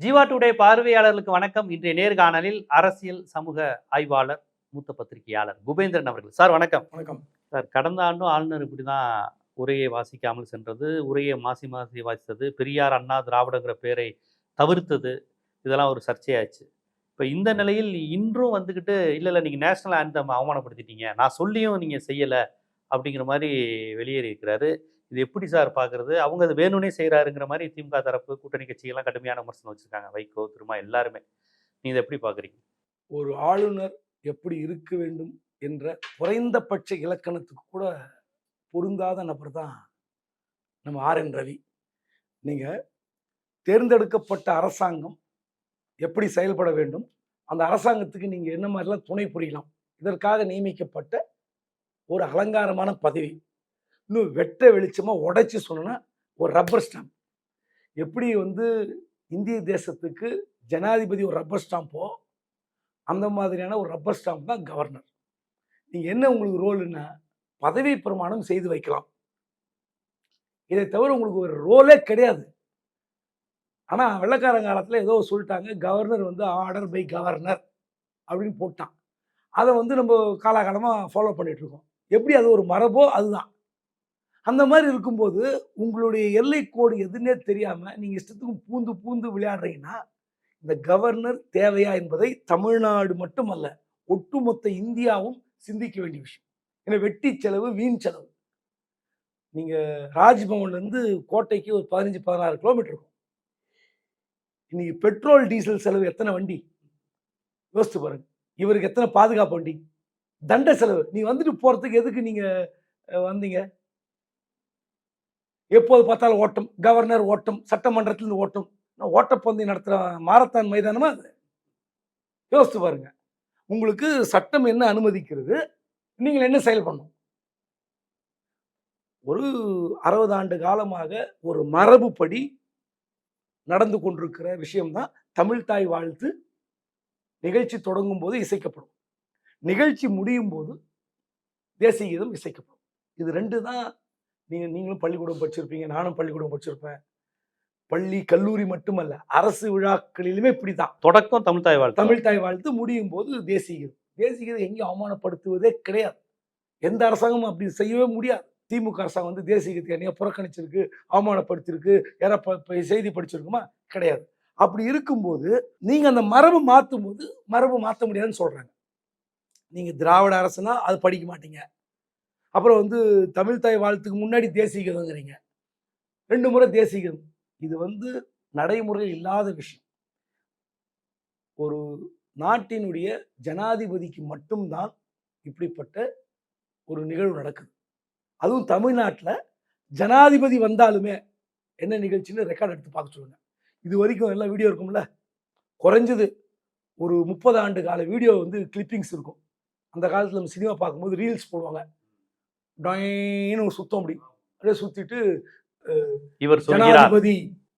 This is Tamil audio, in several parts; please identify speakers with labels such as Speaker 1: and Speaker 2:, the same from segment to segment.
Speaker 1: ஜீவா டுடே பார்வையாளர்களுக்கு வணக்கம். இன்றைய நேர்காணலில் அரசியல் சமூக ஆய்வாளர் மூத்த பத்திரிகையாளர் குபேந்திரன் அவர்கள். சார் வணக்கம்.
Speaker 2: வணக்கம்.
Speaker 1: சார் கடந்த ஆண்டும் ஆளுநர் இப்படி தான் உரையை வாசிக்காமல் சென்றது உரையை மாசி மாசி வாசித்தது பெரியார் அண்ணா திராவிடங்கிற பேரை தவிர்த்தது இதெல்லாம் ஒரு சர்ச்சையாச்சு. இப்போ இந்த நிலையில் இன்றும் வந்துக்கிட்டு இல்லை இல்லை நீங்கள் நேஷனல் ஆந்தம் அவமானப்படுத்திட்டீங்க. நான் சொல்லியும் நீங்கள் செய்யலை. அப்படிங்கிற மாதிரி வெளியேறி இருக்கிறாரு. இது எப்படி சார் பார்க்குறது அவங்க அது வேணும்னே செய்கிறாருங்கிற மாதிரி திமுக தரப்பு கூட்டணி கட்சிகள்லாம் கடுமையான விமர்சனம் வச்சுருக்காங்க. வைகோ திருமா எல்லாருமே. நீ இதை எப்படி பார்க்குறீங்க
Speaker 2: ஒரு ஆளுநர் எப்படி இருக்க வேண்டும் என்ற குறைந்தபட்ச இலக்கணத்துக்கு கூட பொருந்தாத நபர் தான் நம்ம ஆர் என் ரவி. நீங்கள் தேர்ந்தெடுக்கப்பட்ட அரசாங்கம் எப்படி செயல்பட வேண்டும்? அந்த அரசாங்கத்துக்கு நீங்கள் என்ன மாதிரிலாம் துணை புரியலாம்? இதற்காக நியமிக்கப்பட்ட ஒரு அலங்காரமான பதவி. இன்னும் வெட்ட வெளிச்சமாக உடைச்சி சொன்னா ஒரு ரப்பர் ஸ்டாம்ப் எப்படி வந்து இந்திய தேசத்துக்கு ஜனாதிபதி ஒரு ரப்பர் ஸ்டாம்போ அந்த மாதிரியான ஒரு ரப்பர் ஸ்டாம்ப் தான் கவர்னர் நீங்கள் என்ன உங்களுக்கு ரோலுன்னா பதவி பிரமாணம் செய்து வைக்கலாம். இதை தவிர உங்களுக்கு ஒரு ரோலே கிடையாது. ஆனால் வெள்ளக்காரன் காலத்தில் ஏதோ சொல்லிட்டாங்க கவர்னர் வந்து ஆர்டர் பை கவர்னர் அப்படின்னு போட்டான். அதை வந்து நம்ம காலாகாலமாக ஃபாலோ பண்ணிகிட்ருக்கோம் எப்படி அது ஒரு மரபோ அதுதான். அந்த மாதிரி இருக்கும்போது உங்களுடைய எல்லை கோடு எதுன்னே தெரியாமல் நீங்கள் இஷ்டத்துக்கும் பூந்து பூந்து விளையாடுறீங்கன்னா இந்த கவர்னர் தேவையா என்பதை தமிழ்நாடு மட்டுமல்ல ஒட்டுமொத்த இந்தியாவும் சிந்திக்க வேண்டிய விஷயம். ஏன்னா வெட்டி செலவு வீண் செலவு. நீங்கள் ராஜ்பவன்லேருந்து கோட்டைக்கு ஒரு பதினஞ்சு பதினாறு கிலோமீட்டர் இருக்கும். இன்னைக்கு பெட்ரோல் டீசல் செலவு எத்தனை வண்டி? யோசித்து பாருங்க. இவருக்கு எத்தனை பாதுகாப்பு வண்டி? தண்ட செலவு. நீ வந்துட்டு போகிறதுக்கு எதுக்கு நீங்கள் வந்தீங்க? எப்போது பார்த்தாலும் ஓட்டம் கவர்னர் ஓட்டம் சட்டமன்றத்திலிருந்து ஓட்டம். நான் ஓட்டப்பந்தயம் நடத்துகிற மாரத்தான் மைதானமா அது? யோசித்து பாருங்க. உங்களுக்கு சட்டம் என்ன அனுமதிக்கிறது? நீங்கள் என்ன செயல் பண்ணும் ஒரு அறுபது ஆண்டு காலமாக ஒரு மரபுப்படி நடந்து கொண்டிருக்கிற விஷயம்தான் தமிழ் தாய் வாழ்த்து. நிகழ்ச்சி தொடங்கும் போது இசைக்கப்படும். நிகழ்ச்சி முடியும் போது தேசிய கீதம் இசைக்கப்படும். இது ரெண்டு தான் நீங்கள் நீங்களும் பள்ளிக்கூடம் படிச்சிருப்பீங்க நானும் பள்ளிக்கூடம் படிச்சிருப்பேன். பள்ளி கல்லூரி மட்டுமல்ல அரசு விழாக்களிலுமே இப்படிதான்
Speaker 1: தொடக்கம் தமிழ் தாய் வாழ்த்து.
Speaker 2: தமிழ் தாய் வாழ்த்து முடியும் போது தேசிய தேசிய எங்கேயும் அவமானப்படுத்துவதே கிடையாது. எந்த அரசாங்கமும் அப்படி செய்யவே முடியாது. திமுக அரசாங்கம் வந்து தேசிய கீதத்தை என்னைய புறக்கணிச்சிருக்கு அவமானப்படுத்திருக்கு யாரா செய்தி படிச்சிருக்குமா? கிடையாது. அப்படி இருக்கும்போது நீங்க அந்த மரபு மாற்றும் போது மரபு மாற்ற முடியாதுன்னு சொல்றாங்க. நீங்க திராவிட அரசுனா அது படிக்க மாட்டீங்க. அப்புறம் வந்து தமிழ் தாய் வாழ்த்துக்கு முன்னாடி தேசிய கீதங்கிறீங்க ரெண்டு முறை தேசிய கீதம் இது வந்து நடைமுறையில் இல்லாத விஷயம். ஒரு நாட்டினுடைய ஜனாதிபதிக்கு மட்டும்தான் இப்படிப்பட்ட ஒரு நிகழ்வு நடக்குது. அதுவும் தமிழ்நாட்டில் ஜனாதிபதி வந்தாலுமே என்ன நிகழ்ச்சின்னு ரெக்கார்ட் எடுத்து பார்க்க சொல்லுங்கள் இது வரைக்கும் எல்லாம் வீடியோ இருக்கும்ல? குறைஞ்சது ஒரு முப்பது ஆண்டு கால வீடியோ வந்து கிளிப்பிங்ஸ் இருக்கும். அந்த காலத்தில் நம்ம சினிமா பார்க்கும்போது ரீல்ஸ் போடுவாங்க. டொயின்னு ஒரு சுத்தம் அப்படி. அப்படியே சுற்றிட்டு
Speaker 1: இவர்
Speaker 2: ஜனாதிபதி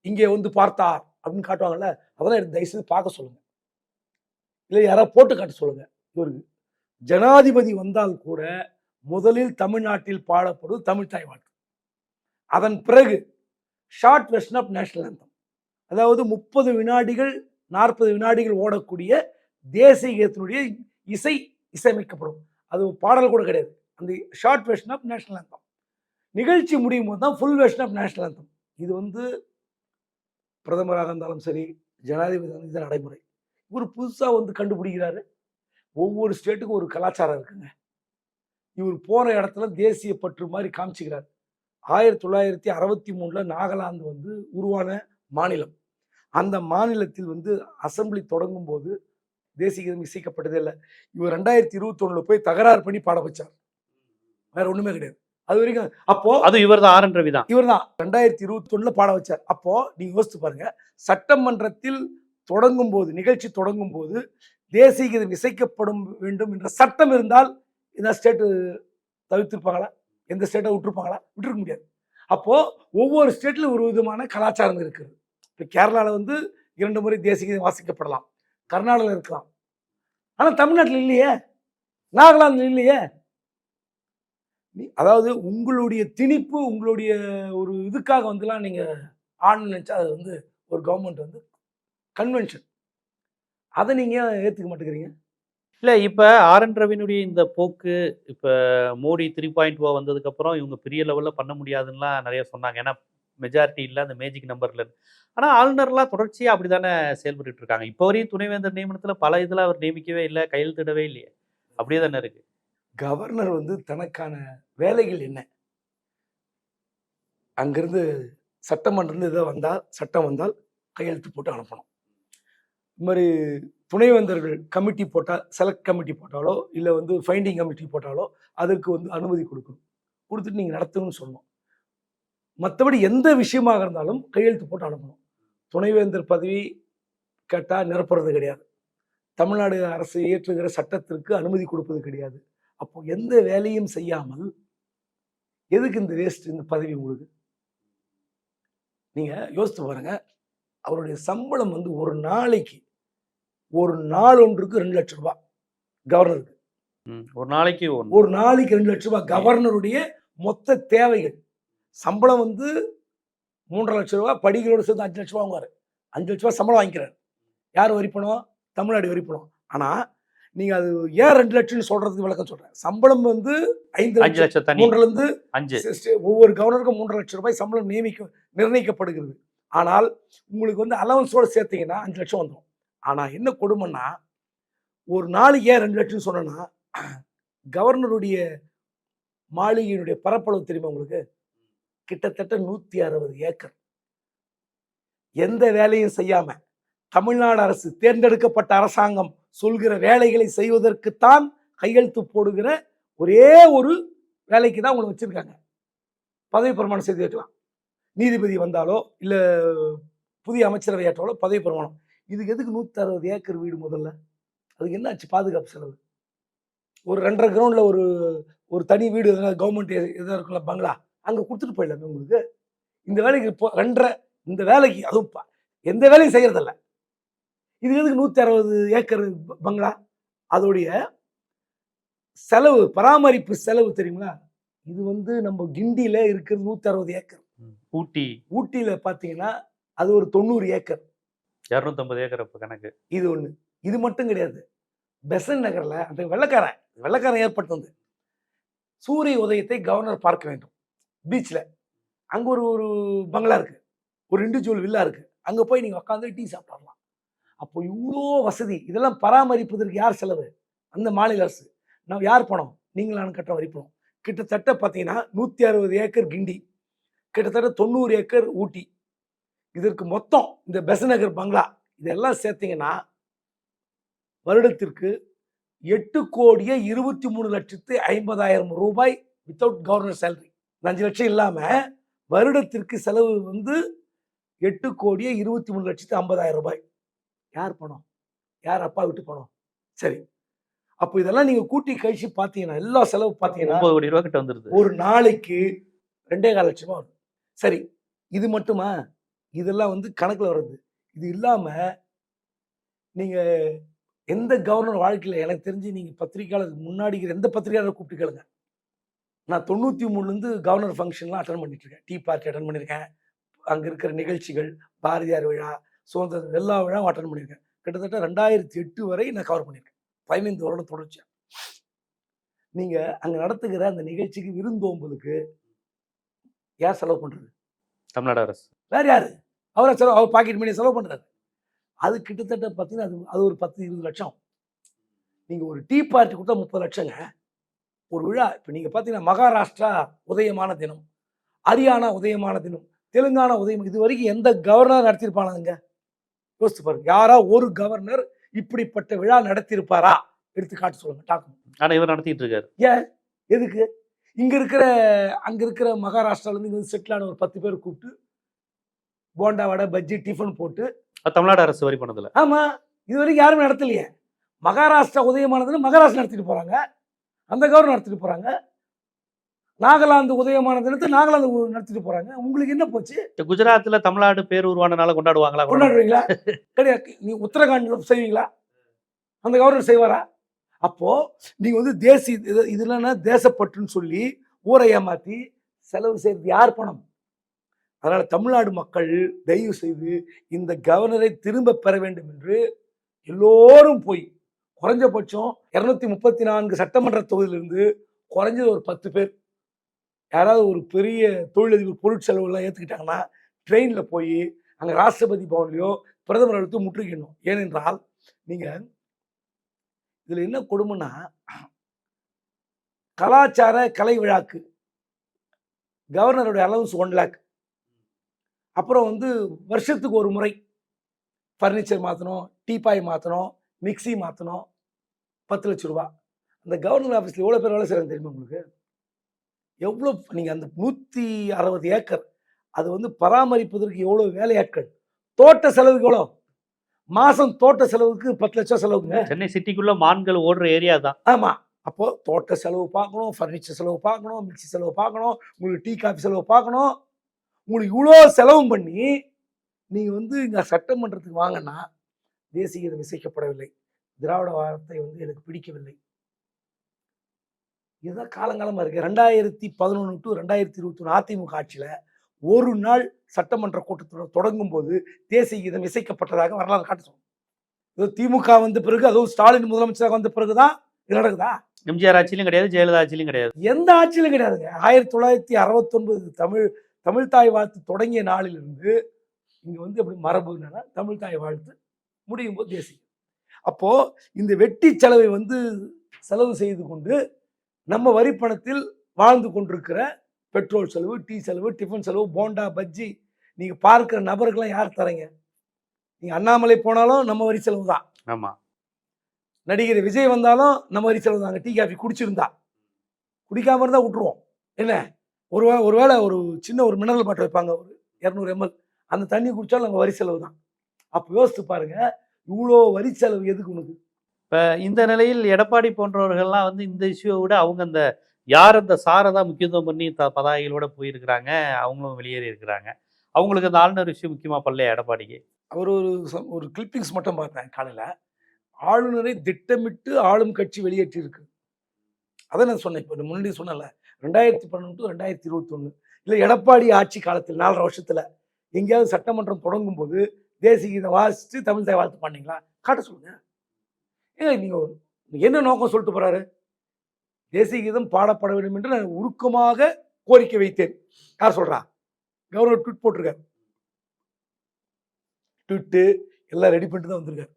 Speaker 2: இங்கே வந்து பார்த்தார் அப்படின்னு காட்டுவாங்கல்ல அதெல்லாம் எனக்கு தயவுசெய்து பார்க்க சொல்லுங்க. இல்லை யாராவது போட்டு காட்ட சொல்லுங்க இவருக்கு. ஜனாதிபதி வந்தால் கூட முதலில் தமிழ்நாட்டில் பாடப்படுவது தமிழ் தாய் வாழ்த்து. அதன் பிறகு short version of national anthem. அதாவது முப்பது வினாடிகள் நாற்பது வினாடிகள் ஓடக்கூடிய தேசிய கீதத்தினுடைய இசை இசையமைக்கப்படும். அது பாடல் கூட கிடையாது. அந்த short version of national anthem. நிகழ்ச்சி முடியும் போது தான் full version of national anthem. இது வந்து பிரதமராக இருந்தாலும் சரி ஜனாதிபதி இது நடைமுறை. இவர் புதுசாக வந்து கண்டுபிடிக்கிறாரு. ஒவ்வொரு ஸ்டேட்டுக்கும் ஒரு கலாச்சாரம் இருக்குங்க. இவர் போகிற இடத்துல தேசிய பற்று மாதிரி காமிச்சுக்கிறார். ஆயிரத்தி தொள்ளாயிரத்தி அறுபத்தி மூணில் நாகாலாந்து வந்து உருவான மாநிலம். அந்த மாநிலத்தில் வந்து அசெம்பிளி தொடங்கும் போது தேசிய கீதம் இசைக்கப்பட்டதே இல்லை. இவர் ரெண்டாயிரத்தி இருபத்தொன்னில் போய் தகராறு பண்ணி பாட வச்சார். வேற ஒண்ணுமே கிடையாது. அது வரைக்கும் அப்போ
Speaker 1: அது இவர் தான் ஆர் என் ரவி தான்
Speaker 2: இவர் தான் ரெண்டாயிரத்தி இருபத்தி பாட வச்சார். அப்போ நீங்க யோசிச்சு பாருங்க சட்டமன்றத்தில் தொடங்கும் போது நிகழ்ச்சி தொடங்கும் போது தேசிய கீதம் இசைக்கப்படும் வேண்டும் என்ற சட்டம் இருந்தால் இந்த ஸ்டேட்டு தவிர்த்திருப்பாங்களா? எந்த ஸ்டேட்டை விட்டுருப்பாங்களா? விட்டுருக்க முடியாது. அப்போ ஒவ்வொரு ஸ்டேட்ல ஒரு விதமான கலாச்சாரம் இருக்குது. இப்போ கேரளாவில் வந்து இரண்டு முறை தேசிய கீதம் வாசிக்கப்படலாம். கர்நாடகாவில் இருக்கலாம். ஆனால் தமிழ்நாட்டில் இல்லையே. நாகாலாந்தில் இல்லையே. அதாவது உங்களுடைய திணிப்பு உங்களுடைய ஒரு இதுக்காக வந்துலாம் நீங்க ஆண் நினைச்சா அது வந்து ஒரு கவர்மெண்ட் வந்து கன்வென்ஷன் அதை நீங்க ஏன் ஏத்துக்க மாட்டேங்கிறீங்க?
Speaker 1: இல்ல இப்ப ஆர் என் ரவினுடைய இந்த போக்கு இப்ப மோடி த்ரீ பாயிண்ட் ஓ வந்ததுக்கு அப்புறம் இவங்க பெரிய லெவல்ல பண்ண முடியாதுன்னுலாம் நிறைய சொன்னாங்க. ஏன்னா மெஜாரிட்டி இல்ல அந்த மேஜிக் நம்பர்ல ஆனா ஆளுநர்லாம் தொடர்ச்சியா அப்படிதானே செயல்பட்டு இருக்காங்க. இப்போ வரையும் துணைவேந்தர் நியமனத்துல பல இதுல அவர் நியமிக்கவே இல்லை கையெழுத்திடவே இல்லையே. அப்படியே தானே இருக்கு.
Speaker 2: கவர்னர் வந்து தனக்கான வேலைகள் என்ன? அங்கிருந்து சட்டமன்றம் இதை வந்தால் சட்டம் வந்தால் கையெழுத்து போட்டு அனுப்பணும். இது மாதிரி துணைவேந்தர்கள் கமிட்டி போட்டால் செலக்ட் கமிட்டி போட்டாலோ இல்லை வந்து ஃபைண்டிங் கமிட்டி போட்டாலோ அதுக்கு வந்து அனுமதி கொடுக்கணும். கொடுத்துட்டு நீங்கள் நடத்தணும்னு சொல்லணும். மற்றபடி எந்த விஷயமாக இருந்தாலும் கையெழுத்து போட்டு அனுப்பணும். துணைவேந்தர் பதவி கேட்டால் நிரப்புறது கிடையாது. தமிழ்நாடு அரசு இயற்றுகிற சட்டத்திற்கு அனுமதி கொடுப்பது கிடையாது. அப்போ எந்த வேலையும் செய்யாமல் எதுக்கு இந்த வேஸ்ட் இந்த பதவி உங்களுக்கு? நீங்க யோசித்து பாருங்க. அவருடைய சம்பளம் வந்து ஒரு நாளைக்கு ஒரு நாள் ஒன்றுக்கு ரெண்டு லட்சம் ரூபாய் கவர்னருக்கு
Speaker 1: ஒரு நாளைக்கு
Speaker 2: ஒரு நாளைக்கு ரெண்டு லட்சம் ரூபாய் கவர்னருடைய மொத்த தேவைகள். சம்பளம் வந்து மூன்றரை லட்சம் ரூபாய் படிகளோட சேர்த்து அஞ்சு லட்சம் ரூபா வாங்குவாரு. அஞ்சு லட்ச ரூபாய் சம்பளம் வாங்கிக்கிறார். யார் வரி பணம் தமிழ்நாடு வரி பணம் ஆனா நீங்க அது ஏன் ரெண்டு லட்சம்னு சொல்றதுக்கு விளக்கம் சொல்றேன். சம்பளம் வந்து ஐந்து
Speaker 1: அஞ்சு
Speaker 2: லட்சம் மூன்றுல இருந்து
Speaker 1: அஞ்சு.
Speaker 2: ஒவ்வொரு கவர்னருக்கும் மூன்றரை லட்சம் ரூபாய் சம்பளம் நியமிக்க நிர்ணயிக்கப்படுகிறது. ஆனால் உங்களுக்கு வந்து அலவன்ஸோட சேர்த்தீங்கன்னா அஞ்சு லட்சம் வந்துடும் ஆனா என்ன கொடுமைன்னா ஒரு நாளைக்கு ஏன் ரெண்டு லட்சம் சொன்னேன்னா கவர்னருடைய மாளிகையினுடைய பரப்பளவு தெரியுமா உங்களுக்கு? கிட்டத்தட்ட நூத்தி அறுபது ஏக்கர். எந்த வேலையும் செய்யாம தமிழ்நாடு அரசு தேர்ந்தெடுக்கப்பட்ட அரசாங்கம் சொல்கிற வேலைகளை செய்வதற்குத்தான் கையெழுத்து போடுகிற ஒரே ஒரு வேலைக்கு தான் உங்களை வச்சுருக்காங்க. பதவி பிரமாணம் செய்து வைக்கலாம் நீதிபதி வந்தாலோ இல்லை புதிய அமைச்சரவை ஏற்றாலோ பதவி பிரமாணம். இதுக்கு எதுக்கு நூற்றி அறுபது ஏக்கர் வீடு முதல்ல? அதுக்கு என்ன ஆச்சு பாதுகாப்பு செலவு? ஒரு ரெண்டரை கிரவுண்டில் ஒரு ஒரு தனி வீடு கவர்மெண்ட் எதாக இருக்குல்ல பங்களா அங்கே கொடுத்துட்டு போயிடலாமே உங்களுக்கு. இந்த வேலைக்கு இப்போ ரெண்டரை இந்த வேலைக்கு அதுவும் எந்த வேலையும் செய்கிறதில்ல இது எதுக்கு நூத்தி அறுபது ஏக்கர் பங்களா? அதோடைய செலவு பராமரிப்பு செலவு தெரியுங்களா? இது வந்து நம்ம கிண்டியில இருக்கிற நூத்தி அறுபது ஏக்கர்
Speaker 1: ஊட்டி.
Speaker 2: ஊட்டியில பாத்தீங்கன்னா அது ஒரு தொண்ணூறு ஏக்கர்.
Speaker 1: இரநூத்தம்பது ஏக்கர் இப்ப கணக்கு.
Speaker 2: இது ஒண்ணு. இது மட்டும் கிடையாது. பெசன் நகர்ல அந்த வெள்ளக்காரன் வெள்ளக்காரன் ஏற்படுத்தினது சூரிய உதயத்தை கவர்னர் பார்க்க வேண்டும். பீச்ல அங்க ஒரு ஒரு பங்களா இருக்கு. ஒரு இண்டிவிஜுவல் வில்லா இருக்கு. அங்க போய் நீங்க உட்காந்து டீ சாப்பிடலாம். அப்போ இவ்வளோ வசதி. இதெல்லாம் பராமரிப்பதற்கு யார் செலவு? அந்த மாநில அரசு. நான் யார் பணம்? நீங்கள் நான் கட்ட வரி பணம். கிட்டத்தட்ட பார்த்தீங்கன்னா நூற்றி அறுபது ஏக்கர் கிண்டி. கிட்டத்தட்ட தொண்ணூறு ஏக்கர் ஊட்டி. இதற்கு மொத்தம் இந்த பெசநகர் பங்களா. இதெல்லாம் சேர்த்தீங்கன்னா வருடத்திற்கு எட்டு கோடியே இருபத்தி மூணு லட்சத்து ஐம்பதாயிரம் ரூபாய் வித்தவுட் கவர்னர் சேலரி அஞ்சு லட்சம் இல்லாமல் வருடத்திற்கு செலவு வந்து எட்டு கோடியே இருபத்தி மூணு லட்சத்து ஐம்பதாயிரம் ரூபாய். யார் பணம் யார் அப்பா விட்டு பணம் சரி. அப்போ இதெல்லாம் நீங்க கூட்டி கழிச்சு பார்த்தீங்கன்னா எல்லா செலவு பார்த்தீங்கன்னா
Speaker 1: கோடி ரூபா கிட்ட வந்துருது.
Speaker 2: ஒரு நாளைக்கு ரெண்டே கால் லட்சமா வரும். சரி. இது மட்டுமா? இதெல்லாம் வந்து கணக்குல வருது. இது இல்லாம நீங்க எந்த கவர்னர் வாழ்க்கையில எனக்கு தெரிஞ்சு நீங்க பத்திரிகையாளருக்கு முன்னாடி எந்த பத்திரிகையாளரை கூப்பிட்டு கேளுங்க. நான் தொண்ணூத்தி மூணுல இருந்து கவர்னர் ஃபங்க்ஷன்லாம் அட்டன் பண்ணிட்டு இருக்கேன். டீ பார்ட்டி அட்டன் பண்ணியிருக்கேன் அங்க இருக்கிற நிகழ்ச்சிகள் பாரதியார் விழா சுதந்திர தின எல்லா விழாவும் அட்டன் பண்ணியிருக்கேன். கிட்டத்தட்ட ரெண்டாயிரத்தி எட்டு வரை நான் கவர் பண்ணியிருக்கேன். பதினைந்து வருடம் தொடர்ச்சியா. நீங்க அங்க நடத்துகிற அந்த நிகழ்ச்சிக்கு விருந்தோம்பலுக்கு யார் செலவு பண்றது?
Speaker 1: தமிழ்நாடு அரசு.
Speaker 2: வேற யாரு? அவரை செலவு அவர் பாக்கெட் மணி செலவு பண்றாரு. அது கிட்டத்தட்ட பார்த்தீங்கன்னா அது அது ஒரு பத்து இருபது லட்சம். நீங்க ஒரு டீ பார்ட்டி கொடுத்தா முப்பது லட்சங்க. ஒரு விழா இப்போ நீங்க பார்த்தீங்கன்னா மகாராஷ்டிரா உதயமான தினம் ஹரியானா உதயமான தினம் தெலுங்கானா உதயம் இது வரைக்கும் எந்த கவர்னர் நடத்தியிருப்பானாங்க? யோசிச்சு பாருங்க. யாரா ஒரு கவர்னர் இப்படிப்பட்ட விழா நடத்தியிருப்பாரா? எடுத்து காட்டு சொல்லுங்க டாக்குமெண்ட்
Speaker 1: ஆனா இவர் நடத்திட்டு இருக்காரு.
Speaker 2: எதுக்கு? இங்க இருக்கிற அங்க இருக்கிற மகாராஷ்டிரால இருந்து இங்க வந்து செட்டில் ஆன ஒரு பத்து பேர் கூப்பிட்டு போண்டா வடை பஜ்ஜி டிஃபன் போட்டு
Speaker 1: தமிழ்நாடு அரசு வரி பண்ணதுல
Speaker 2: ஆமா இது வரைக்கும் யாருமே நடத்தலையே. மகாராஷ்டிரா உதயமானதுன்னு மகாராஷ்டிரா நடத்திட்டு போறாங்க. அந்த கவர்னர் நடத்திட்டு போறாங்க. நாகாலாந்து உதயமான தினத்தை நாகாலாந்து நடத்திட்டு போறாங்க. உங்களுக்கு என்ன போச்சு?
Speaker 1: இந்த குஜராத்ல தமிழ்நாடு பேர் உருவான நாள கொண்டாடுவாங்களா?
Speaker 2: கொண்டாடுறீங்களா? கிடையாது. நீ உத்தரகாண்ட்ல செய்வீங்களா? அந்த கவர்னர் செய்வாரா? அப்போ நீங்க வந்து தேசி இது இதுலன்னா தேசப்பற்றுன்னு சொல்லி ஊரை ஏமாத்தி செலவு செய்யறது யார் பணம்? அதனால தமிழ்நாடு மக்கள் தயவு செய்து இந்த கவர்னரை திரும்ப பெற வேண்டும் என்று எல்லோரும் போய் குறைஞ்சபட்சம் இருநூத்தி முப்பத்தி நான்கு சட்டமன்ற தொகுதியிலிருந்து குறைஞ்சது ஒரு பத்து பேர். யாராவது ஒரு பெரிய தொழிலதிபர் பொருட்செலவுலாம் ஏற்றுக்கிட்டாங்கன்னா ட்ரெயினில் போய் அங்கே ராஷ்டிரபதி பவன்லையோ பிரதமர் அழுத்து முற்றுகிடணும் ஏனென்றால் நீங்கள் இதில் என்ன கொடுமைன்னா கலாச்சார கலை விழாக்கு கவர்னருடைய அலவன்ஸ் ஒன் லேக் அப்புறம் வந்து வருஷத்துக்கு ஒரு முறை ஃபர்னிச்சர் மாற்றணும் டீபாய் மாற்றணும் மிக்ஸி மாற்றணும் பத்து லட்ச ரூபா. அந்த கவர்னர் ஆஃபீஸில் எவ்வளோ பேர் வேலை செய்கிறாங்க தெரியுமா உங்களுக்கு? எவ்வளோ நீங்கள் அந்த நூற்றி அறுபது ஏக்கர் அது வந்து பராமரிப்பதற்கு எவ்வளோ வேலையாட்கள்? தோட்ட செலவுக்கு எவ்வளோ மாதம் தோட்ட செலவுக்கு பத்து லட்சம் செலவுங்க.
Speaker 1: சென்னை சிட்டிக்குள்ள மான்கள் ஓடுற ஏரியா தான்.
Speaker 2: ஆமாம் அப்போ தோட்ட செலவு பார்க்கணும் ஃபர்னிச்சர் செலவு பார்க்கணும் மிக்ஸி செலவு பார்க்கணும் உங்களுக்கு டீ காஃபி செலவு பார்க்கணும். உங்களுக்கு இவ்வளோ செலவும் பண்ணி நீங்கள் வந்து இங்கே சட்டமன்றத்துக்கு வாங்கன்னா தேசிய கீதம் இசைக்கப்படவில்லை திராவிட வார்த்தை வந்து எனக்கு பிடிக்கவில்லை. இதுதான் காலங்காலமாக இருக்குது ரெண்டாயிரத்தி பதினொன்று டு ரெண்டாயிரத்தி இருபத்தி ஒன்று அதிமுக ஆட்சியில் ஒரு நாள் சட்டமன்ற கூட்டத்தொடர் தொடங்கும் போது தேசிய கீதம் இசைக்கப்பட்டதாக வரலாறு காட்ட சொல்லும் இது திமுக வந்த பிறகு அதுவும் ஸ்டாலின் முதலமைச்சராக வந்த பிறகுதான் இது நடக்குதா?
Speaker 1: எம்ஜிஆர் ஆட்சியிலும் கிடையாது ஜெயலலிதா ஆட்சியிலும் கிடையாது.
Speaker 2: எந்த ஆட்சியிலும் கிடையாதுங்க. ஆயிரத்தி தொள்ளாயிரத்தி அறுபத்தொன்பது தமிழ் தமிழ் தாய் வாழ்த்து தொடங்கிய நாளிலிருந்து இங்க வந்து எப்படி மரபு என்னன்னா தமிழ் தாய் வாழ்த்து முடியும் போது தேசியம் அப்போ இந்த வெட்டி செலவை வந்து செலவு செய்து கொண்டு நம்ம வரி பணத்தில் வாழ்ந்து கொண்டிருக்கிற பெட்ரோல் செலவு டீ செலவு டிஃபன் செலவு போண்டா பஜ்ஜி நீங்க பார்க்கிற நபருக்கெல்லாம் யார் தரீங்க? நீங்க அண்ணாமலை போனாலும் நம்ம வரி செலவு தான்.
Speaker 1: ஆமா.
Speaker 2: நடிகர் விஜய் வந்தாலும் நம்ம வரி செலவு தாங்க டீ காஃபி குடிச்சிருந்தா. குடிக்காம இருந்தா விட்டுருவோம். என்ன? ஒரு ஒருவேளை ஒரு சின்ன ஒரு மினரல் பாட்டில் வைப்பாங்க ஒரு இரநூறு எம்எல். அந்த தண்ணி குடிச்சாலும் நம்ம வரி செலவு தான். அப்போ யோசித்து பாருங்க இவ்வளோ வரி செலவு எதுக்கு உனக்கு?
Speaker 1: இப்போ இந்த நிலையில் எடப்பாடி போன்றவர்கள்லாம் வந்து இந்த இஷ்யூவை விட அவங்க அந்த யார் அந்த சாரதா முக்கியத்துவம் பண்ணி த பதாகைகளோட போயிருக்கிறாங்க அவங்களும் வெளியேறி இருக்கிறாங்க. அவங்களுக்கு அந்த ஆளுநர் விஷயம் முக்கியமாக பல்லையா எடப்பாடிக்கு?
Speaker 2: அவர் ஒரு ஒரு கிளிப்பிங்ஸ் மட்டும் பார்த்தேன் காலையில். ஆளுநரை திட்டமிட்டு ஆளும் கட்சி வெளியேற்றி இருக்கு அதை நான் சொன்னேன் இப்போ முன்னாடி சொன்னல ரெண்டாயிரத்தி பன்னெண்டு டு ரெண்டாயிரத்தி இருபத்தொன்று இல்லை எடப்பாடி ஆட்சி காலத்தில் நாலரை வருஷத்தில் எங்கேயாவது சட்டமன்றம் தொடங்கும் போது தேசிய கீதம் வாசித்து தமிழ் தாய் வாழ்த்து பண்ணீங்களா காட்ட சொல்லுங்கள் ஏங்க நீங்கள் என்ன நோக்கம் சொல்லிட்டு போறாரு? தேசிய கீதம் பாடப்பட வேண்டும் என்று நான் உருக்கமாக கோரிக்கை வைத்தேன். யார் சொல்றா? கவர்னர் ட்வீட் போட்டிருக்காரு. ட்விட்டு எல்லாம் ரெடி பண்ணிட்டு தான் வந்திருக்காரு.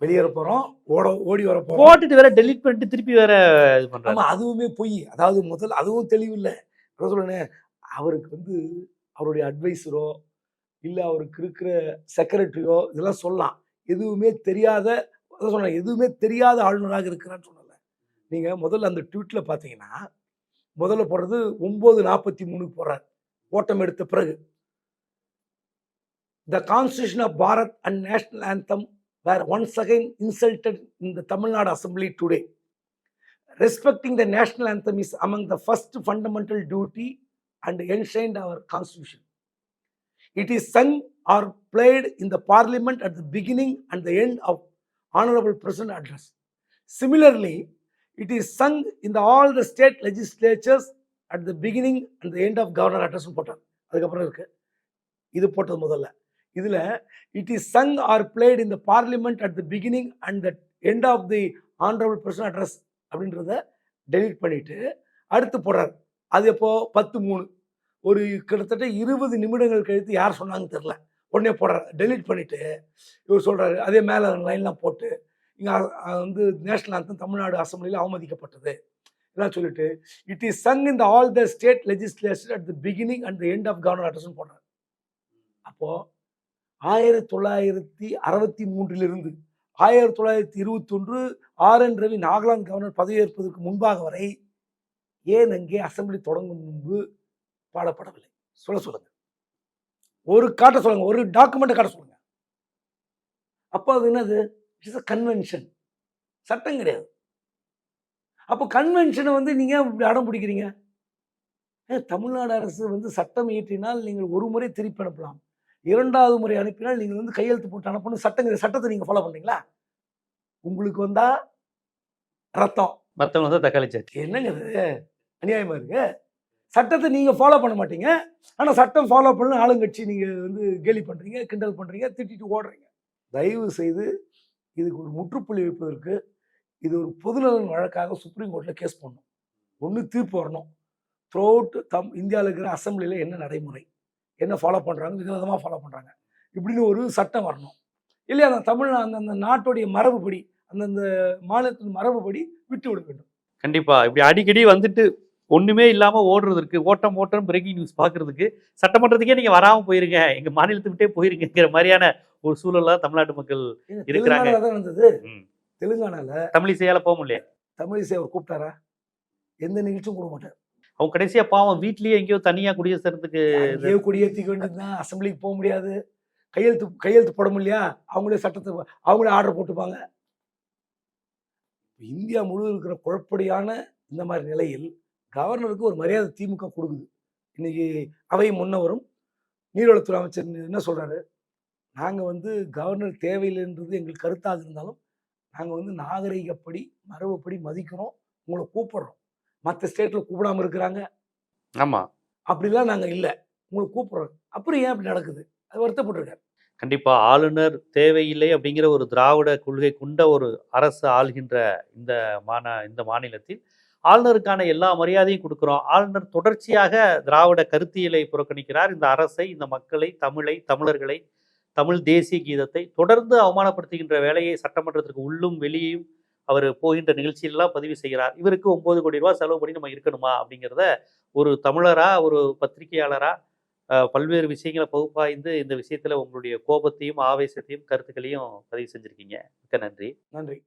Speaker 2: வெளியேற போறோம் ஓட ஓடி வர போறோம்.
Speaker 1: போட்டுட்டு வேற டெலீட் பண்ணிட்டு திருப்பி வேற இது பண்றாங்க
Speaker 2: ஆமா அதுவுமே பொய். அதாவது முதல் அதுவும் தெளிவில்லை. என்ன சொல்றேன் அவருக்கு வந்து அவருடைய அட்வைசரோ இல்லை அவருக்கு இருக்கிற செக்ரட்டரியோ இதெல்லாம் சொல்லலாம். எதுவுமே தெரியாத அதான் சொன்னேன் எதுவுமே தெரியாத ஆளுநராக இருக்கிறான்னு சொன்னல நீங்கள் முதல்ல அந்த ட்வீட்டில் பார்த்தீங்கன்னா முதல்ல போடுறது ஒம்பது நாற்பத்தி மூணுக்கு போகிறார் ஓட்டம் எடுத்த பிறகு the constitution of Bharat and national anthem were once again insulted இந்த Tamil Nadu assembly today respecting the national anthem is among the first fundamental duty and enshrined our constitution it is sung or played in the parliament at the beginning and the end of honorable president address. Similarly, it is sung in the, all the state legislatures at the beginning and the end of governor address போட்டார் அதுக்கப்புறம் இருக்கு. இது போட்டது முதல்ல. இதில் it is sung or played in the parliament at the beginning and the end of the honourable person address அப்படின்றத டெலீட் பண்ணிட்டு அடுத்து போடுறாரு அது எப்போ? பத்து மூணு. ஒரு கிட்டத்தட்ட இருபது நிமிடங்கள் கழித்து யார் சொன்னாங்கன்னு தெரில உடனே போடுறாரு. டெலீட் பண்ணிவிட்டு இவர் சொல்கிறாரு அதே மேலே லைன்லாம் போட்டு இங்கே வந்து நேஷனல் anthem தமிழ்நாடு அசம்பிளியில் அவமதிக்கப்பட்டது. இதெல்லாம் சொல்லிட்டு it is sung in the all the state legislation at the beginning and the end of governor அட்ரஸ்னு போடுறாரு. அப்போது ஆயிரத்தி தொள்ளாயிரத்தி அறுபத்தி மூன்றிலிருந்து ஆயிரத்தி தொள்ளாயிரத்தி இருபத்தொன்று R N Ravi Nagaland governor பதவியேற்பதற்கு முன்பாக வரை ஏன் அங்கே அசம்பிளி தொடங்கும் முன்பு பாடப்படவில்லை? சொல்ல சொல்லுங்க. ஒரு காட்ட சொல்லுங்க ஒரு டாக்குமெண்ட்டை காட்ட சொல்லுங்க. அப்போ அது என்னது? இட்ஸ் அ கன்வென்ஷன் சட்டம் கிடையாது. அப்போ கன்வென்ஷனை வந்து நீங்க ஏன் இப்படி அடம் பிடிக்கிறீங்க? தமிழ்நாடு அரசு வந்து சட்டம் இயற்றினால் நீங்கள் ஒரு முறை திருப்பி அனுப்பலாம். இரண்டாவது முறை அனுப்பினால் நீங்கள் வந்து கையெழுத்து போட்டு அனுப்பணும். சட்டங்கிற சட்டத்தை நீங்க ஃபாலோ பண்றீங்களா? உங்களுக்கு வந்தா ரத்தம்.
Speaker 1: மத்தவங்க வந்து தக்காளி சட்னி.
Speaker 2: என்னங்க இது? அநியாயமா இருக்கு? சட்டத்தை நீங்கள் ஃபாலோ பண்ண மாட்டீங்க. ஆனால் சட்டம் ஃபாலோ பண்ண ஆளுங்கட்சி நீங்கள் வந்து கேலி பண்ணுறீங்க கிண்டல் பண்ணுறீங்க திட்டிட்டு ஓடுறீங்க. தயவு செய்து இதுக்கு ஒரு முற்றுப்புள்ளி வைப்பதற்கு இது ஒரு பொதுநலன் வழக்காக சுப்ரீம் கோர்ட்டில் கேஸ் பண்ணணும் ஒன்று தீர்ப்பு வரணும். த்ரூ தம் இந்தியாவில் இருக்கிற அசம்பிளியில் என்ன நடைமுறை? என்ன ஃபாலோ பண்ணுறாங்க விதவிதமாக ஃபாலோ பண்ணுறாங்க இப்படின்னு ஒரு சட்டம் வரணும். இல்லையா அந்த தமிழ் அந்த அந்த நாட்டுடைய மரபுப்படி அந்தந்த மாநிலத்தின் மரபுப்படி விட்டு விட வேண்டும்.
Speaker 1: கண்டிப்பாக இப்படி அடிக்கடி வந்துட்டு ஒண்ணுமே இல்லாம ஓடுறதுக்கு ஓட்டம் ஓட்டம் பிரேக்கிங் நியூஸ் பாக்குறதுக்கு சட்டமன்றத்துக்கே நீங்க வராம போயிருங்க. எங்க மாநிலத்தை விட்டே போயிருங்கிற மாதிரியான ஒரு சூழல்ல தமிழ்நாட்டு மக்கள் இருக்கிறாங்க.
Speaker 2: இருந்தது
Speaker 1: ம்,
Speaker 2: தெலுங்கானால
Speaker 1: தமிழிசையால போக முடியல.
Speaker 2: தமிழிசை அவர் கூப்பிட்டாரா? எந்த நிகழ்ச்சியும் கூட மாட்டார்
Speaker 1: அவங்க கடைசியா பாவம் வீட்லயே எங்கேயோ தனியா குடியேறதுக்கு
Speaker 2: அங்கேயே கொடியேற்றிக்க வேண்டியதுதான். அசம்பிளிக்கு போக முடியாது. கையெழுத்து கையெழுத்து போட முடியலையா? அவங்களே சட்டத்தை அவங்களே ஆர்டர் போட்டுப்பாங்க. இந்தியா முழுவதும் இருக்கிற குழப்படியான இந்த மாதிரி நிலையில் கவர்னருக்கு ஒரு மரியாதை திமுக கொடுக்குது. இன்னைக்கு அவை முன்னவரும் நீர்வளத்துறை அமைச்சர் என்ன சொல்றாரு? நாங்க வந்து கவர்னர் தேவையில்லைன்றது எங்களுக்கு கருத்தாக இருந்தாலும் நாங்க வந்து நாகரிகப்படி மரபுப்படி மதிக்கிறோம் உங்களை கூப்பிடுறோம். மற்ற ஸ்டேட்ல கூப்பிடாம இருக்கிறாங்க.
Speaker 1: ஆமா.
Speaker 2: அப்படிலாம் நாங்க இல்லை. உங்களை கூப்பிடுறோம். அப்புறம் ஏன் அப்படி நடக்குது? அது வருத்தப்பட்டிருக்காரு.
Speaker 1: கண்டிப்பா ஆளுநர் தேவையில்லை அப்படிங்கிற ஒரு திராவிட கொள்கை கொண்ட ஒரு அரசு ஆள்கின்ற இந்த மாநா இந்த மாநிலத்தில் ஆளுநருக்கான எல்லா மரியாதையும் கொடுக்குறோம். ஆளுநர் தொடர்ச்சியாக திராவிட கருத்தியலை புறக்கணிக்கிறார். இந்த அரசை இந்த மக்களை தமிழை தமிழர்களை தமிழ் தேசிய கீதத்தை தொடர்ந்து அவமானப்படுத்துகின்ற வேலையை சட்டமன்றத்திற்கு உள்ளும் வெளியேயும் அவர் போகின்ற நிகழ்ச்சியெல்லாம் பதிவு செய்கிறார். இவருக்கு ஒம்பது கோடி ரூபா செலவு பண்ணி நம்ம இருக்கணுமா அப்படிங்கிறத ஒரு தமிழரா ஒரு பத்திரிகையாளரா பல்வேறு விஷயங்களை பகுப்பாய்ந்து இந்த விஷயத்துல உங்களுடைய கோபத்தையும் ஆவேசத்தையும் கருத்துக்களையும் பதிவு செஞ்சிருக்கீங்க. மிக்க நன்றி.
Speaker 2: நன்றி.